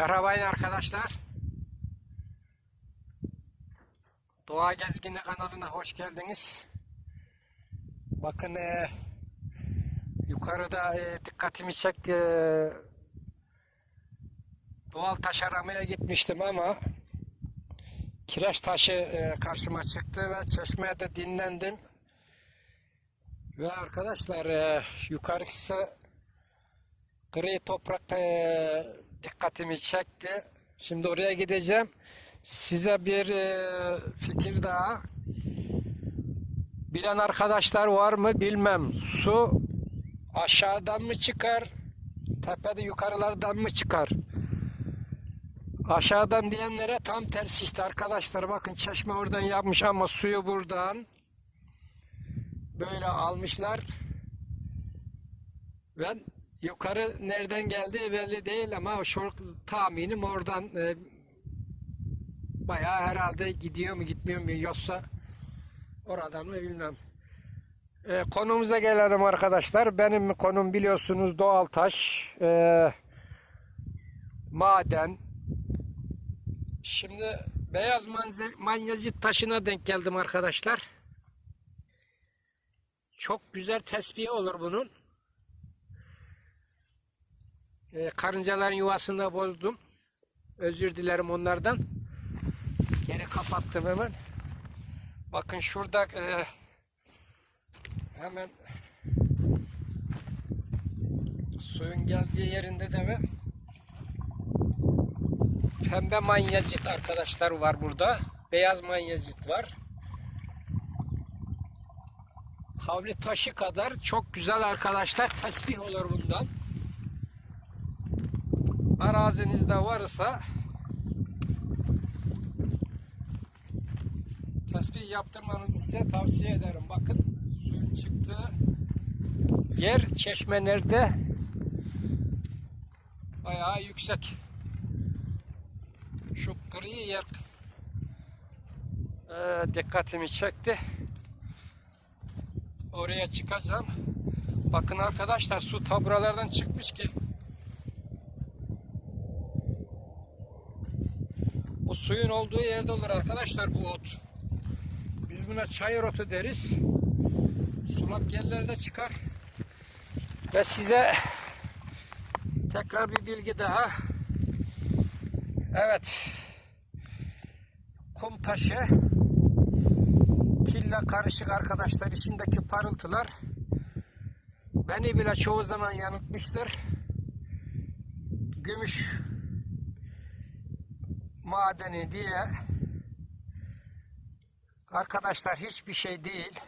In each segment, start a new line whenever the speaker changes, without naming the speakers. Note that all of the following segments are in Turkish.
Merhaba arkadaşlar. Doğa Gezgini kanalına hoş geldiniz. Bakın e, yukarıda e, dikkatimi çekti. E, doğal taş aramaya gitmiştim ama kireç taşı e, karşıma çıktı ve çeşmeye de dinlendim. Ve arkadaşlar e, yukarısı gri toprak e, dikkatimi çekti. Şimdi oraya gideceğim. Size bir e, fikir daha. Bilen arkadaşlar var mı bilmem. Su aşağıdan mı çıkar? Tepede yukarılardan mı çıkar? Aşağıdan diyenlere tam tersi işte arkadaşlar. Bakın çeşme oradan yapmış ama suyu buradan böyle almışlar. Ben yukarı nereden geldiği belli değil ama şu tahminim oradan e, bayağı herhalde gidiyor mu gitmiyor mu yoksa oradan mı bilmem. E, konumuza gelelim arkadaşlar. Benim konum biliyorsunuz doğal taş, e, maden. Şimdi beyaz manyezit taşına denk geldim arkadaşlar. Çok güzel tespihi olur bunun. E, karıncaların yuvasını bozdum. Özür dilerim onlardan. Geri kapattım hemen. Bakın şurada e, hemen suyun geldiği yerinde de ve pembe manyezit arkadaşlar var burada. Beyaz manyezit var. Havli taşı kadar çok güzel arkadaşlar tesbih olur bundan arazinizde varsa tespih yaptırmanızı size tavsiye ederim. Bakın suyun çıktığı yer çeşme nerede? Bayağı yüksek. Şu gri yer e, dikkatimi çekti. Oraya çıkacağım. Bakın arkadaşlar su taburalardan çıkmış ki Bu suyun olduğu yerde olur arkadaşlar bu ot. Biz buna çayır otu deriz. Sulak yerlerde çıkar. Ve size tekrar bir bilgi daha. Evet. Kum taşı kille karışık arkadaşlar içindeki parıltılar beni bile çoğu zaman yanıltmıştır. Gümüş madeni diye arkadaşlar hiçbir şey değil.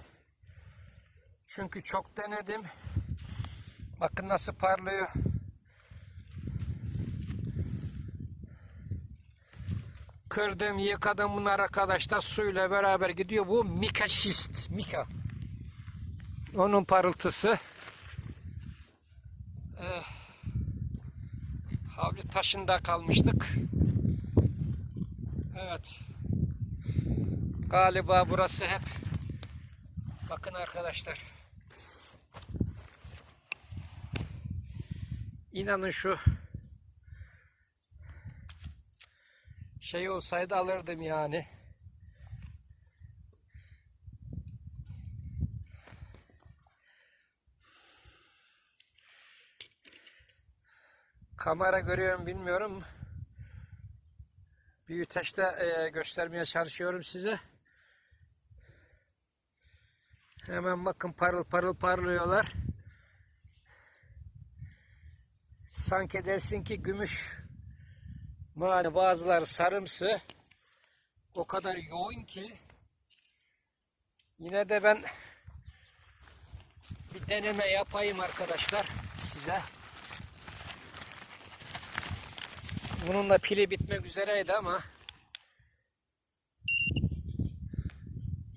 Çünkü çok denedim. Bakın nasıl parlıyor. Kırdım, yıkadım bunlar arkadaşlar suyla beraber gidiyor. Bu mika şist, mika. Onun parıltısı. Eh, havli taşında kalmıştık. Evet. Galiba burası hep bakın arkadaşlar. İnanın şu şey olsaydı alırdım yani. Kamera görüyorum bilmiyorum. Büyüteçte e, göstermeye çalışıyorum size. Hemen bakın parıl parıl parlıyorlar. Sanki dersin ki gümüş. Yani bazıları sarımsı. O kadar yoğun ki. Yine de ben bir deneme yapayım arkadaşlar size. Bunun da pili bitmek üzereydi ama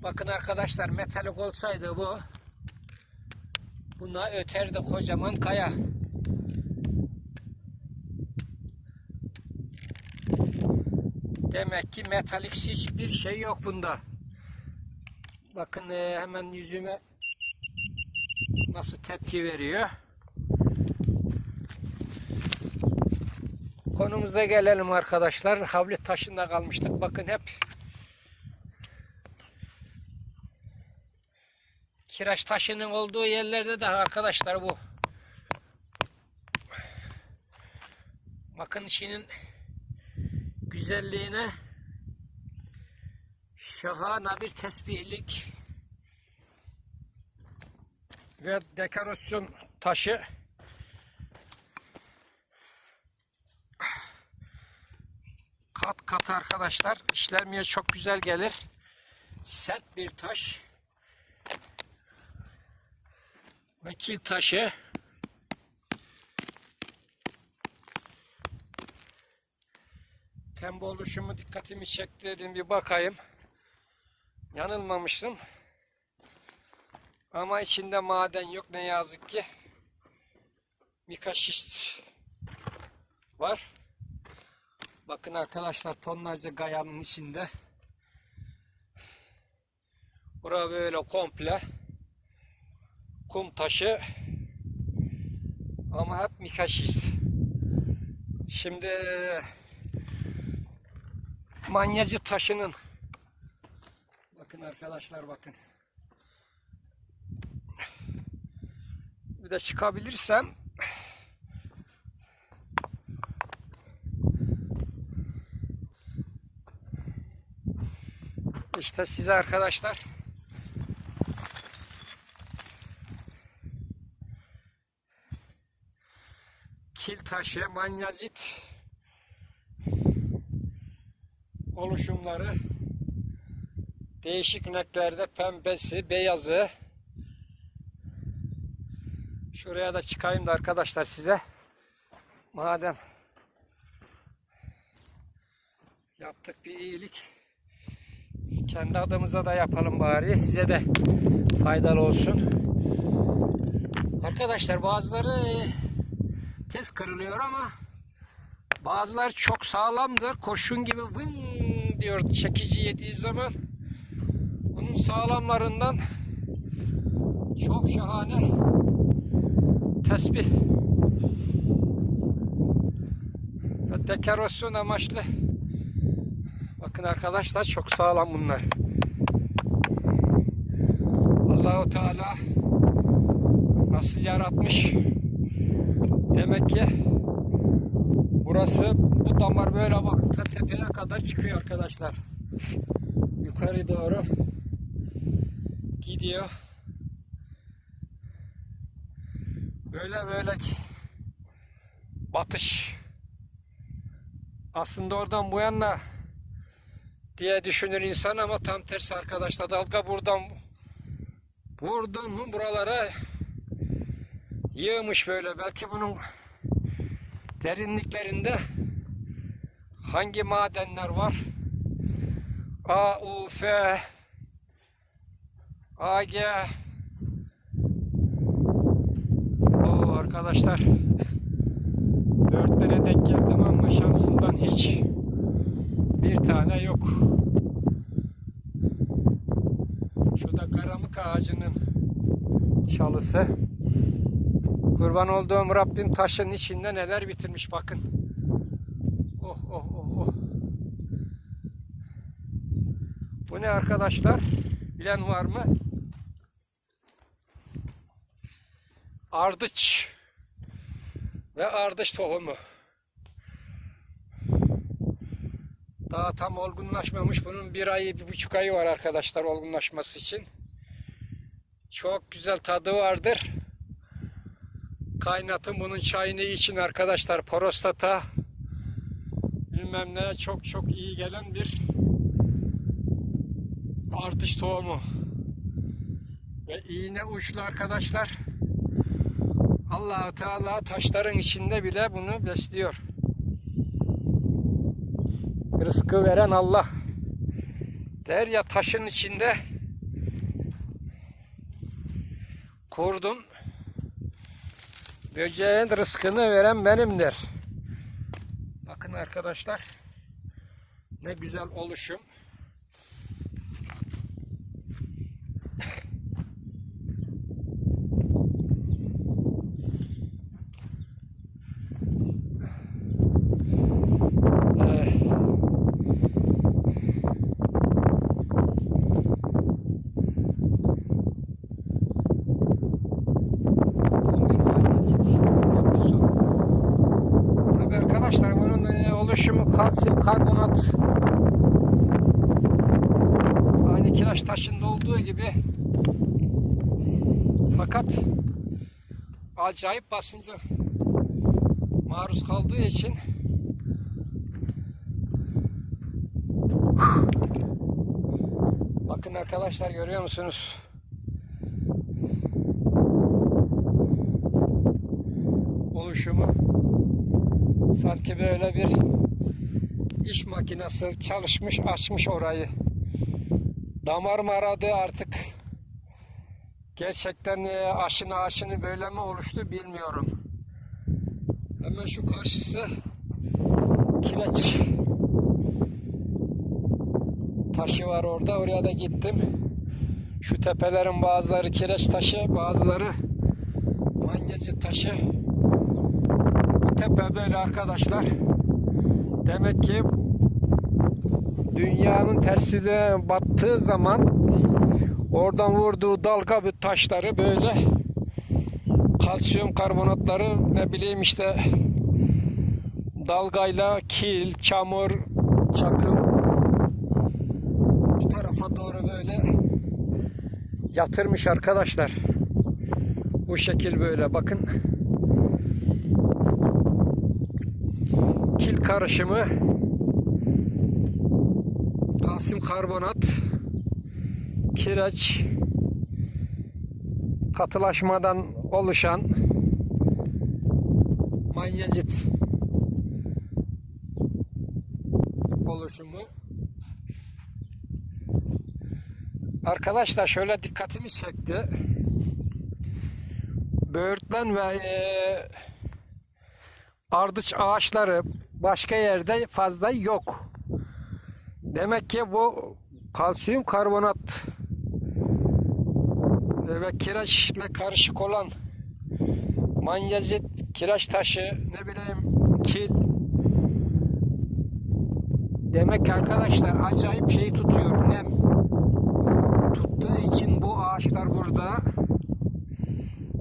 bakın arkadaşlar metalik olsaydı bu buna öterdi kocaman kaya. Demek ki metalik hiçbir şey yok bunda. Bakın e, hemen yüzüme nasıl tepki veriyor. Konumuza gelelim arkadaşlar. Havlet taşında kalmıştık. Bakın hep kireç taşının olduğu yerlerde de arkadaşlar bu. Bakın işinin güzelliğine. Şahane bir tesbihlik ve dekorasyon taşı. Kat kat arkadaşlar işlenmeye çok güzel gelir. Sert bir taş ve kil taşı pembe oluşumu dikkatimi çekti dedim bir bakayım. Yanılmamıştım. Ama içinde maden yok ne yazık ki. Mikaşist var. Bakın arkadaşlar tonlarca gayanın içinde. Bura böyle komple kum taşı ama hep mikaşist. Şimdi manyacı taşının bakın arkadaşlar bakın. Bir de çıkabilirsem işte size arkadaşlar taşı, manyazit oluşumları değişik renklerde pembesi, beyazı. Şuraya da çıkayım da arkadaşlar size. Madem yaptık bir iyilik kendi adımıza da yapalım bari. Size de faydalı olsun. Arkadaşlar bazıları tez kırılıyor ama bazıları çok sağlamdır. Kurşun gibi vın diyor çekici yediği zaman. Bunun sağlamlarından çok şahane tesbih ve dekorasyon amaçlı bakın arkadaşlar çok sağlam bunlar. Allahu Teala nasıl yaratmış Demek ki burası bu damar böyle bak ta tepeye kadar çıkıyor arkadaşlar. Yukarı doğru gidiyor. Böyle böyle batış. Aslında oradan bu yana diye düşünür insan ama tam tersi arkadaşlar. Dalga buradan buradan mı buralara yığmış böyle. Belki bunun derinliklerinde hangi madenler var? A, U, F, A, G. O arkadaşlar dörtlere denk geldim ama şansından hiç bir tane yok. Şu da karamık ağacının çalısı. Kurban olduğum Rabbim taşın içinde neler bitirmiş bakın. Oh oh oh oh. Bu ne arkadaşlar? Bilen var mı? Ardıç ve ardıç tohumu. Daha tam olgunlaşmamış. Bunun bir ayı, bir buçuk ayı var arkadaşlar olgunlaşması için. Çok güzel tadı vardır. Kaynatın bunun çayını için arkadaşlar prostata bilmem ne çok çok iyi gelen bir artış tohumu ve iğne uçlu arkadaşlar allah Teala taşların içinde bile bunu besliyor. Rızkı veren Allah. Der ya taşın içinde kurdun Böceğin rızkını veren benimdir. Bakın arkadaşlar. Ne güzel oluşum. Kalsiyum karbonat aynı kireç taşında olduğu gibi fakat acayip basınca maruz kaldığı için bakın arkadaşlar görüyor musunuz? oluşumu sanki böyle bir iş makinesi çalışmış açmış orayı. Damar mı aradı artık. Gerçekten e, aşını aşını böyle mi oluştu bilmiyorum. Hemen şu karşısı kireç taşı var orada oraya da gittim. Şu tepelerin bazıları kireç taşı bazıları manyezi taşı. Bu tepe böyle arkadaşlar. Demek ki dünyanın tersine battığı zaman oradan vurduğu dalga bir taşları böyle kalsiyum karbonatları ne bileyim işte dalgayla kil, çamur, çakıl bu tarafa doğru böyle yatırmış arkadaşlar. Bu şekil böyle bakın. Kil karışımı kalsiyum karbonat kireç katılaşmadan oluşan manyezit oluşumu Arkadaşlar şöyle dikkatimi çekti. Böğürtlen ve eee ardıç ağaçları başka yerde fazla yok. Demek ki bu kalsiyum karbonat ve kireçle karışık olan manyezit, kireç taşı, ne bileyim kil. Demek ki arkadaşlar acayip şey tutuyor nem. Tuttuğu için bu ağaçlar burada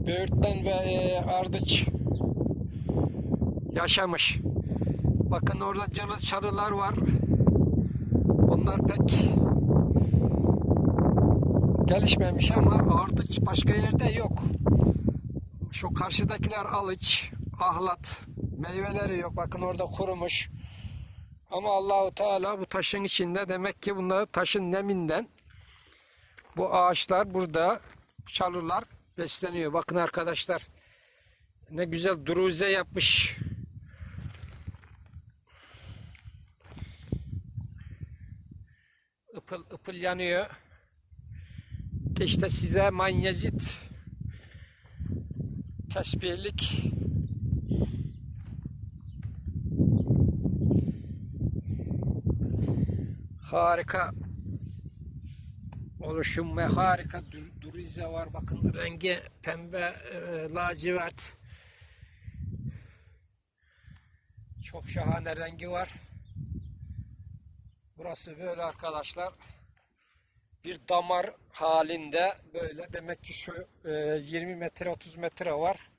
böğürtlen ve e, ardıç yaşamış. Bakın orada cılız çalılar var. Onlar pek gelişmemiş ama ardıç başka yerde yok. Şu karşıdakiler alıç, ahlat, meyveleri yok. Bakın orada kurumuş. Ama Allahu Teala bu taşın içinde demek ki bunlar taşın neminden bu ağaçlar burada çalılar besleniyor. Bakın arkadaşlar ne güzel duruze yapmış. Ipıl ıpıl yanıyor. İşte size manyezit tesbihlik harika oluşum ve harika dur- durize var. Bakın rengi pembe, e, lacivert. Çok şahane rengi var. Burası böyle arkadaşlar. Bir damar halinde böyle. Demek ki şu e, 20 metre 30 metre var.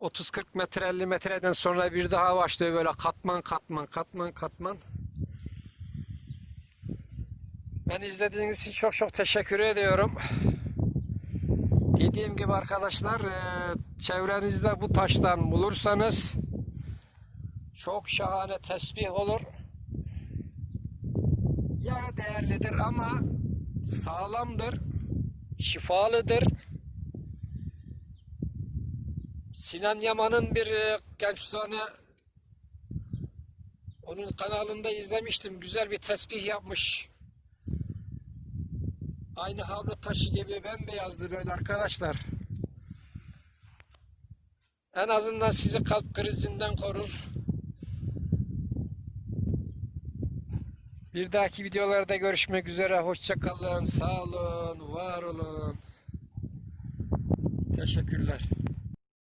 30-40 metre 50 metreden sonra bir daha başlıyor böyle katman katman katman katman. Ben izlediğiniz için çok çok teşekkür ediyorum. Dediğim gibi arkadaşlar e, çevrenizde bu taştan bulursanız çok şahane tesbih olur. Yarı değerlidir ama sağlamdır, şifalıdır. Sinan Yaman'ın bir e, genç tane onun kanalında izlemiştim. Güzel bir tesbih yapmış. Aynı havlu taşı gibi bembeyazdı böyle arkadaşlar. En azından sizi kalp krizinden korur. Bir dahaki videolarda görüşmek üzere. Hoşça kalın, sağ olun, var olun. Teşekkürler.